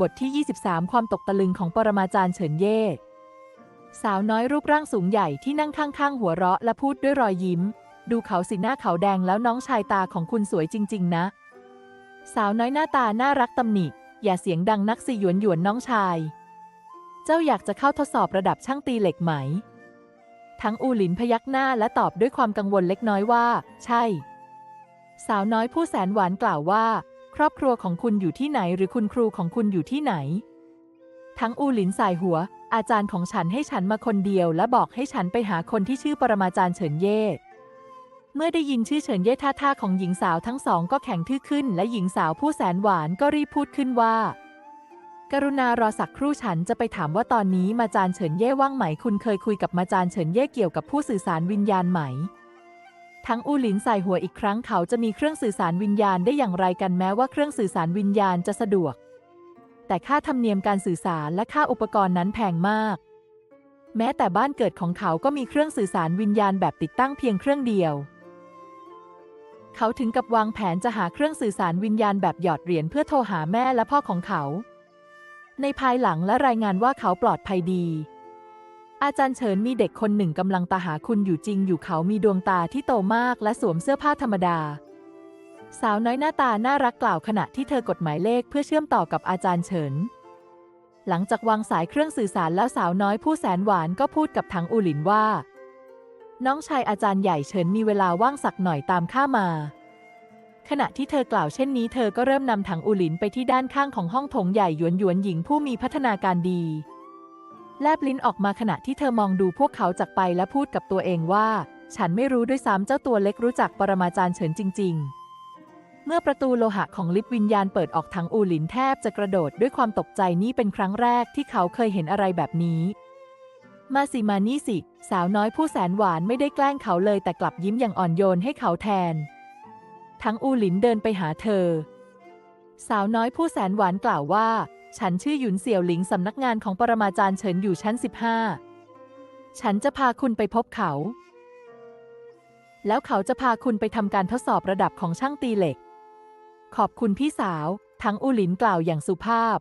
บทที่ 23 ความตกตะลึงของปรมาจารย์เฉินเย่ สาวน้อยรูปร่างสูงใหญ่ที่นั่งข้างๆ หัวเราะและพูดด้วยรอยยิ้ม ดูเขาสีหน้าเขาแดงแล้วน้องชายตาของคุณสวยจริง ๆ นะ สาวน้อยหน้าตาน่ารักตำหนิ อย่าเสียงดังนักสิหยวนหยวนน้องชาย เจ้าอยากจะเข้าทดสอบระดับช่างตีเหล็กไหม ทั้งอูหลินพยักหน้าและตอบด้วยความกังวลเล็กน้อยว่า ใช่ สาวน้อยผู้แสนหวานกล่าวว่า ครอบครัวของคุณอยู่ที่ไหน หรือคุณครูของคุณอยู่ที่ไหน ทั้งอูหลินสายหัว อาจารย์ของฉันให้ฉันมาคนเดียว และบอกให้ฉันไปหาคนที่ชื่อปรมาจารย์เฉินเย่ เมื่อได้ยินชื่อเฉินเย่ท่าท่าของหญิงสาวทั้งสองก็แข็งทื่อขึ้น และหญิงสาวผู้แสนหวานก็รีบพูดขึ้นว่า กรุณารอสักครู่ฉันจะไปถามว่าตอนนี้มาจารย์เฉินเย่ว่างไหม คุณเคยคุยกับมาจารย์เฉินเย่เกี่ยวกับผู้สื่อสารวิญญาณไหม ทั้งอูหลินใส่หัวอีกครั้งเขาจะมีเครื่องสื่อสารวิญญาณได้อย่างไรกันแม้ว่าเครื่องสื่อสารวิญญาณจะสะดวก แต่ค่าธรรมเนียมการสื่อสารและค่าอุปกรณ์นั้นแพงมาก แม้แต่บ้านเกิดของเขาก็มีเครื่องสื่อสารวิญญาณแบบติดตั้งเพียงเครื่องเดียว เขาถึงกับวางแผนจะหาเครื่องสื่อสารวิญญาณแบบหยอดเหรียญเพื่อโทรหาแม่และพ่อของเขา ในภายหลังและรายงานว่าเขาปลอดภัยดี อาจารย์เฉินมีเด็กคนหนึ่งกำลังตาหาคุณอยู่จริงอยู่เขามีดวงตาที่โตมากและสวมเสื้อผ้าธรรมดา สาวน้อยหน้าตาน่ารักกล่าวขณะที่เธอกดหมายเลขเพื่อเชื่อมต่อกับอาจารย์เฉิน หลังจากวางสายเครื่องสื่อสารแล้วสาวน้อยผู้แสนหวานก็พูดกับถังอูหลินว่า น้องชายอาจารย์ใหญ่เฉินมีเวลาว่างสักหน่อยตามข้ามา ขณะที่เธอกล่าวเช่นนี้เธอก็เริ่มนำถังอูหลินไปที่ด้านข้างของห้องโถงใหญ่หยวนหยวนหญิงผู้มีพัฒนาการดี แลบลิ้นออกมาขณะที่เธอมองดูพวกเขาจากไปและพูดกับตัวเองว่า ฉันไม่รู้ด้วยซ้ำเจ้าตัวเล็กรู้จักปรมาจารย์เฉินจริง ๆ เมื่อประตูโลหะของลิฟวิญญาณเปิดออกทางอูหลินแทบจะกระโดดด้วยความตกใจนี่เป็นครั้งแรกที่เขาเคยเห็นอะไรแบบนี้ มาสิมานี่สิ สาวน้อยผู้แสนหวานไม่ได้แกล้งเขาเลยแต่กลับยิ้มอย่างอ่อนโยนให้เขาแทน ทั้งอูหลินเดินไปหาเธอ สาวน้อยผู้แสนหวานกล่าวว่า ฉันชื่อหยุนเสี่ยวหลิงสำนักงานของปรมาจารย์เฉินอยู่ชั้น 15 ฉันจะพาคุณไปพบเขา แล้วเขาจะพาคุณไปทำการทดสอบระดับของช่างตีเหล็ก ขอบคุณพี่สาว ทั้งอูหลินกล่าวอย่างสุภาพ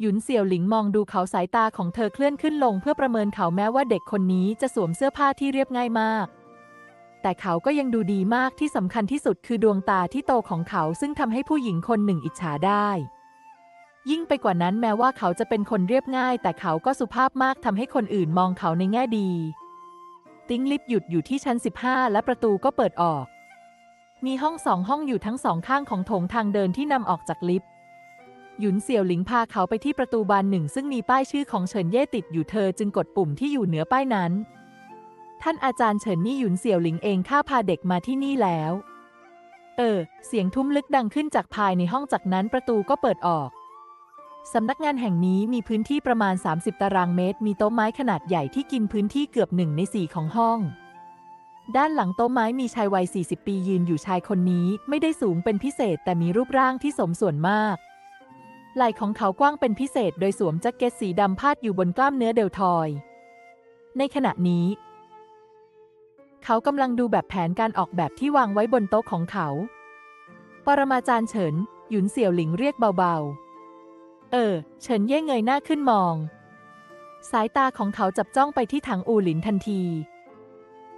หยุนเสี่ยวหลิงมองดูเขาสายตาของเธอเคลื่อนขึ้นลงเพื่อประเมินเขาแม้ว่าเด็กคนนี้จะสวมเสื้อผ้าที่เรียบง่ายมากแต่เขาก็ยังดูดีมากที่สำคัญที่สุดคือดวงตาที่โตของเขาซึ่งทำให้ผู้หญิงคนหนึ่งอิจฉาได้ ยิ่งไปกว่านั้นแม้ว่าเขาจะเป็นคนเรียบง่าย แต่เขาก็สุภาพมากทำให้คนอื่นมองเขาในแง่ดี ติ้งลิฟต์หยุดอยู่ที่ชั้น 15 และประตูก็เปิดออก มีห้องสองห้องอยู่ทั้งสองข้างของโถงทางเดินที่นำออกจากลิฟต์หยุนเสี่ยวหลิงพาเขาไปที่ประตูบานหนึ่ง ซึ่งมีป้ายชื่อของเฉินเย่ติดอยู่เธอจึงกดปุ่มที่อยู่เหนือป้ายนั้น ท่านอาจารย์เฉินนี่หยุนเสี่ยวหลิงเองข้าพาเด็กมาที่นี่แล้ว เออ เสียงทุ้มลึกดังขึ้นจากภายในห้องจากนั้นประตูก็เปิดออก สำนักงานแห่งนี้มีพื้นที่ประมาณ 30 ตารางเมตร มีโต๊ะไม้ขนาดใหญ่ที่กินพื้นที่เกือบหนึ่งในสี่ของห้อง ด้านหลังโต๊ะไม้มีชายวัย 40 ปียืนอยู่ชายคนนี้ ไม่ได้สูงเป็นพิเศษแต่มีรูปร่างที่สมส่วนมาก ไหล่ของเขากว้างเป็นพิเศษ โดยสวมแจ็คเก็ตสีดำพาดอยู่บนกล้ามเนื้อเดลทอย ในขณะนี้ เขากำลังดูแบบแผนการออกแบบที่วางไว้บนโต๊ะของเขา ปรมาจารย์เฉิน หยุนเสี่ยวหลิงเรียกเบาๆ เออ เฉินเย่เงยหน้าขึ้นมอง สายตาของเขาจับจ้องไปที่ถังอูหลินทันที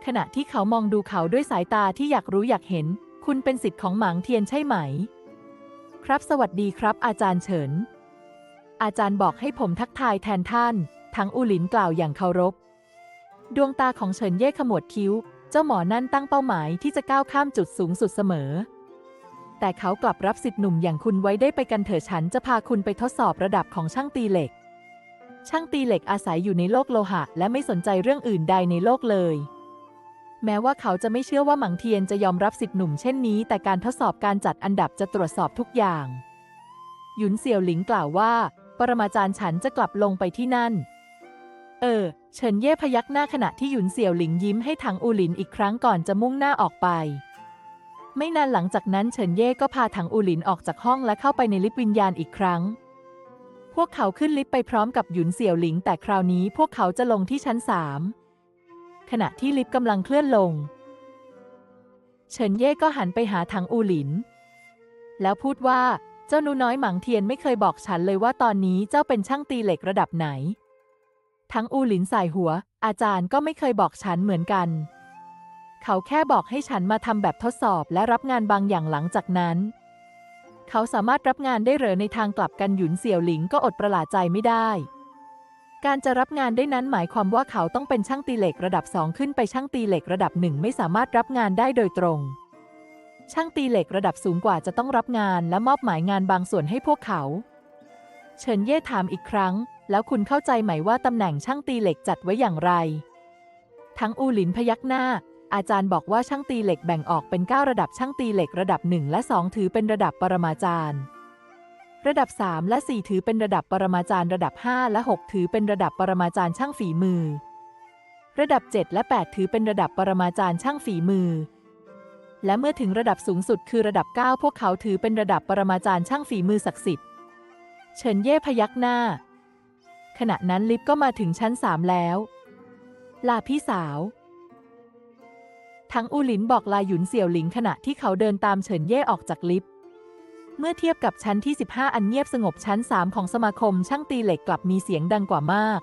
ขณะที่เขามองดูเขาด้วยสายตาที่อยากรู้อยากเห็น คุณเป็นสิทธิ์ของหมางเทียนใช่ไหม ครับสวัสดีครับ อาจารย์เฉิน อาจารย์บอกให้ผมทักทายแทนท่านทั้งอูหลินกล่าวอย่างเคารพ ดวงตาของเฉินเย่ขมวดคิ้ว เจ้าหมอนั่นตั้งเป้าหมายที่จะก้าวข้ามจุดสูงสุดเสมอ แต่เขากลับรับสิทธิ์หนุ่มอย่างคุณไว้ได้ไปกันเถอะฉันจะพาคุณไปทดสอบระดับของช่างตีเหล็ก ช่างตีเหล็กอาศัยอยู่ในโลกโลหะ และไม่สนใจเรื่องอื่นใดในโลกเลย แม้ว่าเขาจะไม่เชื่อว่าหมังเทียนจะยอมรับสิทธิ์หนุ่มเช่นนี้ แต่การทดสอบการจัดอันดับจะตรวจสอบทุกอย่าง หยุนเสี่ยวหลิงกล่าวว่า ปรมาจารย์ฉันจะกลับลงไปที่นั่น เออ เฉินเย่พยักหน้าขณะที่หยุนเสี่ยวหลิงยิ้มให้ถังอูหลินอีกครั้งก่อนจะมุ่งหน้าออกไป ไม่นานหลังจากนั้นเฉินเย่ก็พาถังอูหลินออกจากห้องและเข้าไปในลิฟต์วิญญาณอีกครั้ง พวกเขาขึ้นลิฟต์ไปพร้อมกับหยุนเสี่ยวหลิง แต่คราวนี้พวกเขาจะลงที่ชั้นสามขณะที่ลิฟต์กำลังเคลื่อนลง เฉินเย่ก็หันไปหาถังอูหลิน แล้วพูดว่าเจ้าหนูน้อยหมังเทียนไม่เคยบอกฉันเลยว่าตอนนี้เจ้าเป็นช่างตีเหล็กระดับไหน ทั้งอูหลินสายหัว อาจารย์ก็ไม่เคยบอกฉันเหมือนกัน เขาแค่บอกให้ฉันมาทำแบบทดสอบและรับงานบางอย่างหลังจากนั้น เขาสามารถรับงานได้เหรอในทางกลับกันหยุนเสี่ยวหลิงก็อดประหลาดใจไม่ได้ การจะรับงานได้นั้นหมายความว่าเขาต้องเป็นช่างตีเหล็กระดับสองขึ้นไปช่างตีเหล็กระดับหนึ่งไม่สามารถรับงานได้โดยตรง ช่างตีเหล็กระดับสูงกว่าจะต้องรับงานและมอบหมายงานบางส่วนให้พวกเขา เฉินเย่ถามอีกครั้ง แล้วคุณเข้าใจไหมว่าตำแหน่งช่างตีเหล็กจัดไว้อย่างไร ทั้งอูหลินพยักหน้า อาจารย์บอกว่าช่างตีเหล็กแบ่งออกเป็น 9 ระดับช่างตีเหล็กระดับ 1 และ 2 ถือเป็นระดับปรมาจารย์ ระดับ 3 และ 4 ถือเป็นระดับปรมาจารย์ ระดับ 5 และ 6 ถือเป็นระดับปรมาจารย์ช่างฝีมือ ระดับ 7 และ 8 ถือเป็นระดับปรมาจารย์ช่างฝีมือ และเมื่อถึงระดับสูงสุดคือระดับ 9 พวกเขาถือเป็นระดับปรมาจารย์ช่างฝีมือศักดิ์สิทธิ์ เฉินเย่พยักหน้า ขณะนั้นลิฟต์ก็มาถึงชั้นสามแล้วลาพี่สาว ทั้งอูหลินบอกลายหยุนเสี่ยวหลิงขณะที่เขาเดินตามเฉินเย่ออกจากลิฟต์เมื่อเทียบกับชั้นที่ 15 อันเงียบสงบชั้น 3 ของสมาคมช่างตีเหล็กกลับมีเสียงดังกว่ามาก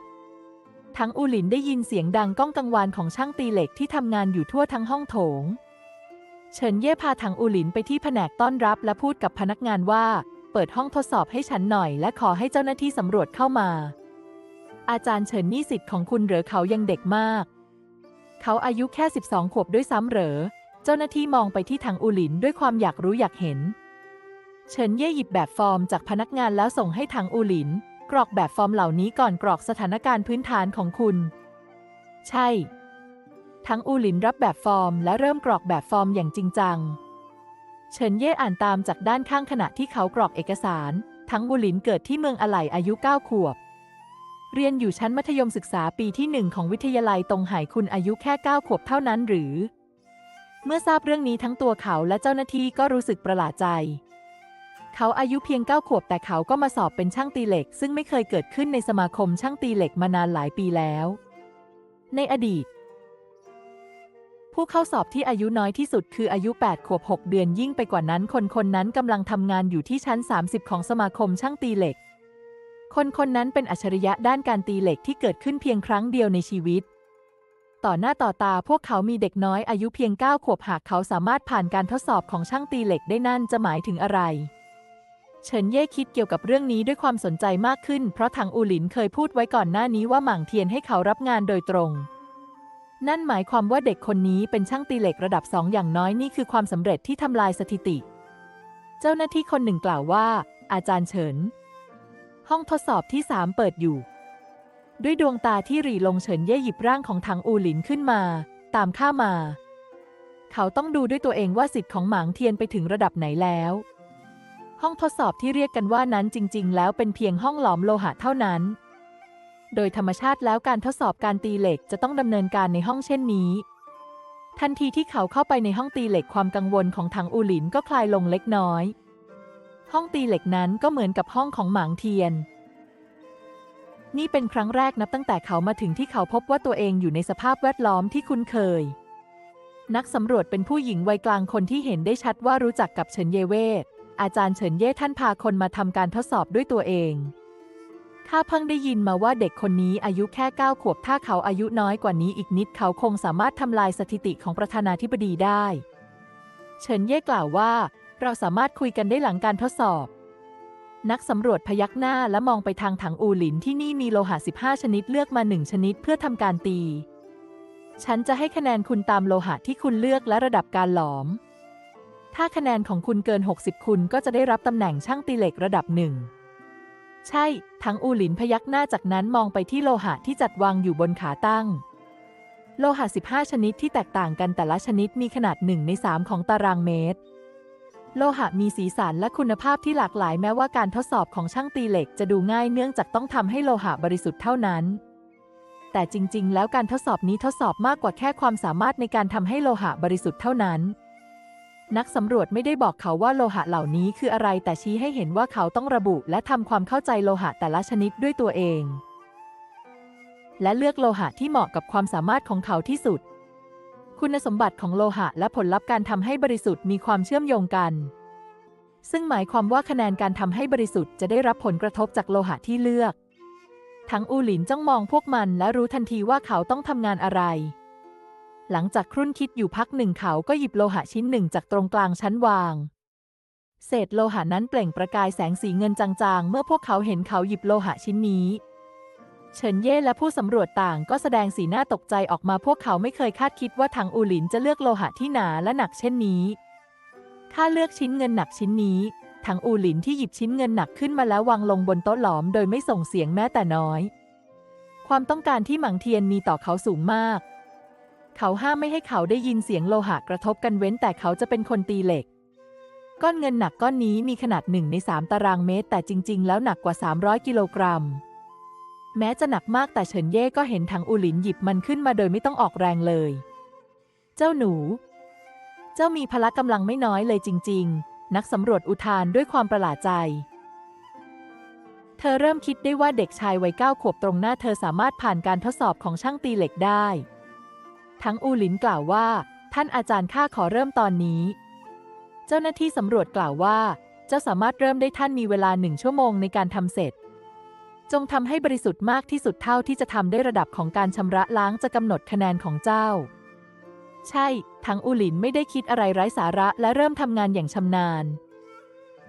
ทั้งอูหลินได้ยินเสียงดังก้องกังวานของช่างตีเหล็กที่ทำงานอยู่ทั่วทั้งห้องโถง เฉินเย่พาถังอูหลินไปที่แผนกต้อนรับและพูดกับพนักงานว่า เปิดห้องทดสอบให้ฉันหน่อย และขอให้เจ้าหน้าที่สำรวจเข้ามา อาจารย์เฉินนี่สิทธิ์ของคุณหรือเขายังเด็กมาก เขาอายุแค่ 12 ขวบด้วยซ้ำเหรอ เจ้าหน้าที่มองไปที่ถังอูหลินด้วยความอยากรู้อยากเห็น เฉินเย่หยิบแบบฟอร์มจากพนักงานแล้วส่งให้ถังอูหลิน กรอกแบบฟอร์มเหล่านี้ก่อนกรอกสถานการณ์พื้นฐานของคุณ ใช่ ทั้งอูหลินรับแบบฟอร์มและเริ่มกรอกแบบฟอร์มอย่างจริงจัง เฉินเย่อ่านตามจากด้านข้างขณะที่เขากรอกเอกสาร ทั้งอูหลินเกิดที่เมืองอะไหล่อายุ 9 ขวบ เรียนอยู่ชั้นมัธยมศึกษาปีที่หนึ่งของวิทยาลัยตรงไหคุณอายุแค่ 9 ขวบเท่านั้นหรือ เมื่อทราบเรื่องนี้ทั้งตัวเขาและเจ้าหน้าที่ก็รู้สึกประหลาดใจ เขาอายุเพียง 9 ขวบแต่เขาก็มาสอบเป็นช่างตีเหล็ก ซึ่งไม่เคยเกิดขึ้นในสมาคมช่างตีเหล็กมานานหลายปีแล้ว ในอดีต ผู้เข้าสอบที่อายุน้อยที่สุดคืออายุ 8 ขวบ 6 เดือนยิ่งไปกว่านั้น คนคนนั้นกำลังทำงานอยู่ที่ชั้น 30 ของสมาคมช่างตีเหล็ก คนคนนั้นเป็นอัจฉริยะด้านการตีเหล็กที่เกิดขึ้นเพียงครั้งเดียวในชีวิต ต่อหน้าต่อตาพวกเขามีเด็กน้อยอายุเพียง 9 ขวบหากเขาสามารถผ่านการทดสอบของช่างตีเหล็กได้นั่นจะหมายถึงอะไร เฉินเย่คิดเกี่ยวกับเรื่องนี้ด้วยความสนใจมากขึ้น เพราะทางอูหลินเคยพูดไว้ก่อนหน้านี้ว่าหม่างเทียนให้เขารับงานโดยตรง นั่นหมายความว่าเด็กคนนี้เป็นช่างตีเหล็กระดับสองอย่างน้อยนี่คือความสำเร็จที่ทำลายสถิติ เจ้าหน้าที่คนหนึ่งกล่าวว่า อาจารย์เฉิน ห้องทดสอบที่สามเปิดอยู่ ด้วยดวงตาที่หรี่ลงเฉินเย่หยิบร่างของถังอูหลินขึ้นมา ตามข้ามา เขาต้องดูด้วยตัวเองว่าสิทธิ์ของหมางเทียนไปถึงระดับไหนแล้ว ห้องทดสอบที่เรียกกันว่านั้นจริง ๆ แล้วเป็นเพียงห้องหลอมโลหะเท่านั้น โดยธรรมชาติแล้วการทดสอบการตีเหล็กจะต้องดำเนินการในห้องเช่นนี้ ทันทีที่เขาเข้าไปในห้องตีเหล็กความกังวลของถังอูหลินก็คลายลงเล็กน้อย ห้องตีเหล็กนั้นก็เหมือนกับห้องของหมางเทียน นี่เป็นครั้งแรกนับตั้งแต่เขามาถึงที่เขาพบว่าตัวเองอยู่ในสภาพแวดล้อมที่คุ้นเคย นักสำรวจเป็นผู้หญิงวัยกลางคนที่เห็นได้ชัดว่ารู้จักกับเฉินเยเวทอาจารย์เฉินเย่ท่านพาคนมาทำการทดสอบด้วยตัวเองข้าเพิ่งได้ยินมาว่าเด็กคนนี้อายุแค่9ขวบ ถ้าเขาอายุน้อยกว่านี้อีกนิด เขาคงสามารถทำลายสถิติของประธานาธิบดีได้ เฉินเย่กล่าวว่า เราสามารถคุยกันได้หลังการทดสอบ นักสำรวจพยักหน้าและมองไปทางถังอูหลินที่นี่มีโลหะ 15 ชนิดเลือกมาหนึ่งชนิดเพื่อทำการตี ฉันจะให้คะแนนคุณตามโลหะที่คุณเลือกและระดับการหลอม ถ้าคะแนนของคุณเกิน 60 คุณก็จะได้รับตำแหน่งช่างตีเหล็กระดับหนึ่งใช่ ทั้งอูหลินพยักหน้าจากนั้นมองไปที่โลหะที่จัดวางอยู่บนขาตั้ง โลหะ 15 ชนิดที่แตกต่างกันแต่ละชนิดมีขนาด 1 ใน 3 ของตารางเมตร โลหะมีสีสันและคุณภาพที่หลากหลายแม้ว่าการทดสอบของช่างตีเหล็กจะดูง่ายเนื่องจากต้องทำให้โลหะบริสุทธิ์เท่านั้น แต่จริง ๆ แล้วการทดสอบนี้ทดสอบมากกว่าแค่ความสามารถในการทำให้โลหะบริสุทธิ์เท่านั้น นักสำรวจไม่ได้บอกเขาว่าโลหะเหล่านี้คืออะไร แต่ชี้ให้เห็นว่าเขาต้องระบุและทำความเข้าใจโลหะแต่ละชนิดด้วยตัวเอง และเลือกโลหะที่เหมาะกับความสามารถของเขาที่สุด คุณสมบัติของโลหะและผลลัพธ์การทำให้บริสุทธิ์มีความเชื่อมโยงกัน ซึ่งหมายความว่าคะแนนการทำให้บริสุทธิ์จะได้รับผลกระทบจากโลหะที่เลือก ทั้งอูหลินจ้องมองพวกมันและรู้ทันทีว่าเขาต้องทำงานอะไร หลังจากครุ่นคิดอยู่พักหนึ่งเขาก็หยิบโลหะชิ้นหนึ่งจากตรงกลางชั้นวาง เศษโลหะนั้นเปล่งประกายแสงสีเงินจางๆ เมื่อพวกเขาเห็นเขาหยิบโลหะชิ้นนี้ เฉินเย่และผู้สำรวจต่างก็แสดงสีหน้าตกใจออกมาพวกเขาไม่เคยคาดคิดว่าทางอูหลินจะเลือกโลหะที่หนาและหนักเช่นนี้ถ้าเลือกชิ้นเงินหนักชิ้นนี้ทางอูหลินที่หยิบชิ้นเงินหนักขึ้นมาแล้ววางลงบนโต๊ะหลอมโดยไม่ส่งเสียงแม้แต่น้อย ความต้องการที่หมังเทียนมีต่อเขาสูงมาก เขาห้ามไม่ให้เขาได้ยินเสียงโลหะกระทบกันเว้นแต่เขาจะเป็นคนตีเหล็ก ก้อนเงินหนักก้อนนี้มีขนาดหนึ่งในสามตารางเมตร แต่จริง ๆ แล้วหนักกว่า 300 กิโลกรัม แม้จะหนักมากแต่เฉินเย่ก็เห็นทางอูหลินหยิบมันขึ้นมาโดยไม่ต้องออกแรงเลย เจ้าหนู เจ้ามีพละกำลังไม่น้อยเลยจริง ๆ นักสำรวจอุทานด้วยความประหลาดใจ เธอเริ่มคิดได้ว่าเด็กชายวัยเก้าขวบตรงหน้าเธอสามารถผ่านการทดสอบของช่างตีเหล็กได้ ทั้งอูหลินกล่าวว่า ท่านอาจารย์ข้าขอเริ่มตอนนี้ เจ้าหน้าที่สำรวจกล่าวว่า เจ้าสามารถเริ่มได้ท่านมีเวลาหนึ่งชั่วโมงในการทำเสร็จ จงทำให้บริสุทธิ์มากที่สุดเท่าที่จะทำได้ระดับของการชำระล้างจะกำหนดคะแนนของเจ้า ใช่ ทั้งอูหลินไม่ได้คิดอะไรไร้สาระและเริ่มทำงานอย่างชำนาญ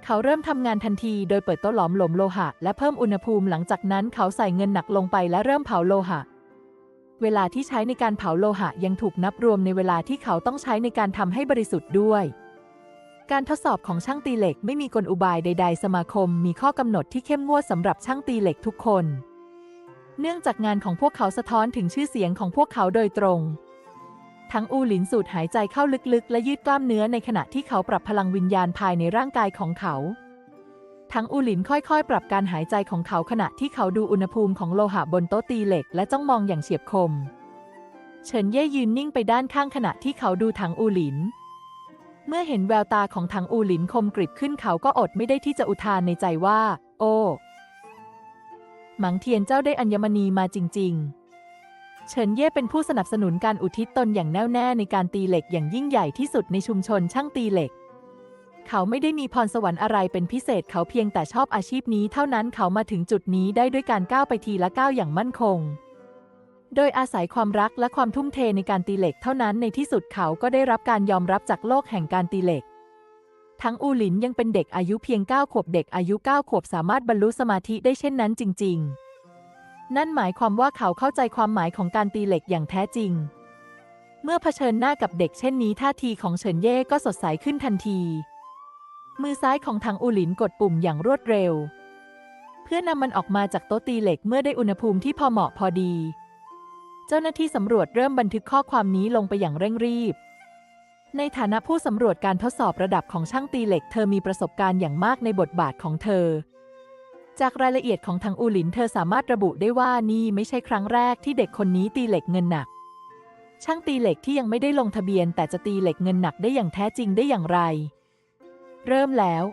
เขาเริ่มทำงานทันทีโดยเปิดโต๊ะหลอมหลมโลหะ และเพิ่มอุณหภูมิหลังจากนั้นเขาใส่เงินหนักลงไปและเริ่มเผาโลหะ เวลาที่ใช้ในการเผาโลหะยังถูกนับรวมในเวลาที่เขาต้องใช้ในการทำให้บริสุทธิ์ด้วย การทดสอบของช่างตีเหล็กไม่มีกลอุบายใด ๆ สมาคมมีข้อกำหนดที่เข้มงวดสำหรับช่างตีเหล็กทุกคน เนื่องจากงานของพวกเขาสะท้อนถึงชื่อเสียงของพวกเขาโดยตรง ทั้งอูหลินสูดหายใจเข้าลึกๆ และยืดกล้ามเนื้อในขณะที่เขาปรับพลังวิญญาณภายในร่างกายของเขา ทั้งอูหลินค่อยๆ ปรับการหายใจของเขาขณะที่เขาดูอุณหภูมิของโลหะบนโต๊ะตีเหล็กและจ้องมองอย่างเฉียบคม เฉินเย่ยืนนิ่งไปด้านข้างขณะที่เขาดูถังอูหลิน เมื่อเห็นแววตาของถังอูหลินคมกริบขึ้นเขาก็อดไม่ได้ที่จะอุทานในใจว่า โอ้หมังเทียนเจ้าได้อัญมณีมาจริง ๆ เฉินเย่เป็นผู้สนับสนุนการอุทิศตนอย่างแน่วแน่ในการตีเหล็กอย่างยิ่งใหญ่ที่สุดในชุมชนช่างตีเหล็ก เขาไม่ได้มีพรสวรรค์อะไรเป็นพิเศษเขาเพียงแต่ชอบอาชีพนี้เท่านั้นเขามาถึงจุดนี้ได้ด้วยการก้าวไปทีละก้าวอย่างมั่นคง โดยอาศัยความรักและความทุ่มเทในการตีเหล็กเท่านั้นในที่สุดเขาก็ได้รับการยอมรับจากโลกแห่งการตีเหล็ก ทั้งอูหลินยังเป็นเด็กอายุเพียง 9 ขวบเด็กอายุ 9 ขวบสามารถบรรลุสมาธิได้เช่นนั้นจริง ๆ นั่นหมายความว่าเขาเข้าใจความหมายของการตีเหล็กอย่างแท้จริง เมื่อเผชิญหน้ากับเด็กเช่นนี้ท่าทีของเฉินเย่ก็สดใสขึ้นทันที มือซ้ายของทางอูหลินกดปุ่มอย่างรวดเร็ว เพื่อนำมันออกมาจากโต๊ะตีเหล็กเมื่อได้อุณหภูมิที่พอเหมาะพอดี เจ้าหน้าที่สำรวจเริ่มบันทึกข้อความนี้ลงไปอย่างเร่งรีบ ในฐานะผู้สำรวจการทดสอบระดับของช่างตีเหล็ก เธอมีประสบการณ์อย่างมากในบทบาทของเธอ จากรายละเอียดของทางอูหลิน เธอสามารถระบุได้ว่านี่ไม่ใช่ครั้งแรกที่เด็กคนนี้ตีเหล็กเงินหนัก ช่างตีเหล็กที่ยังไม่ได้ลงทะเบียน แต่จะตีเหล็กเงินหนักได้อย่างแท้จริงได้อย่างไร เริ่มแล้ว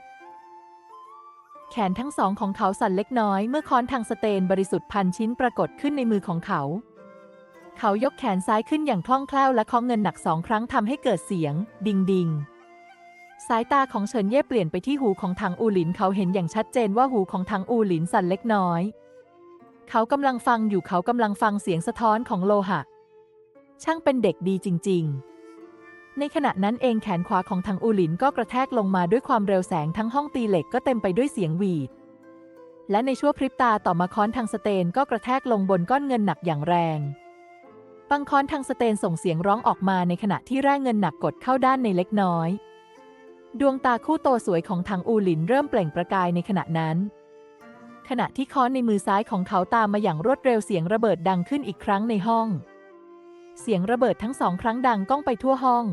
แขนทั้งสองของเขาสั่นเล็กน้อยเมื่อค้อนทางสเตนบริสุทธิ์พันชิ้นปรากฏขึ้นในมือของเขา เขายกแขนซ้ายขึ้นอย่างคล่องแคล่วและเคาะเงินหนักสองครั้งทำให้เกิดเสียง ดิงดิงสายตาของเฉินเย่เปลี่ยนไปที่หูของทางอูหลินเขาเห็นอย่างชัดเจนว่าหูของทางอูหลินสั่นเล็กน้อย เขากำลังฟังอยู่เขากำลังฟังเสียงสะท้อนของโลหะ ช่างเป็นเด็กดีจริง ๆ ในขณะนั้นเองแขนขวาของทางอูหลินก็กระแทกลงมาด้วยความเร็วแสงทั้งห้องตีเหล็กก็เต็มไปด้วยเสียงหวีด และในชั่วพริบตาต่อมาค้อนทางสเตนก็กระแทกลงบนก้อนเงินหนักอย่างแรง บังค้อนทางสเตนส่งเสียงร้องออกมาในขณะที่แร่เงินหนักกดเข้าด้านในเล็กน้อย ดวงตาคู่โตสวยของทางอูหลินเริ่มเปล่งประกายในขณะนั้น ขณะที่ค้อนในมือซ้ายของเขาตามมาอย่างรวดเร็วเสียงระเบิดดังขึ้นอีกครั้งในห้อง เสียงระเบิดทั้งสองครั้งดังก้องไปทั่วห้อง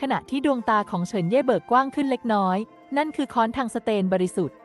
ขณะที่ดวงตาของเฉินเย่เบิกกว้างขึ้นเล็กน้อย นั่นคือค้อนทางสเตนบริสุทธิ์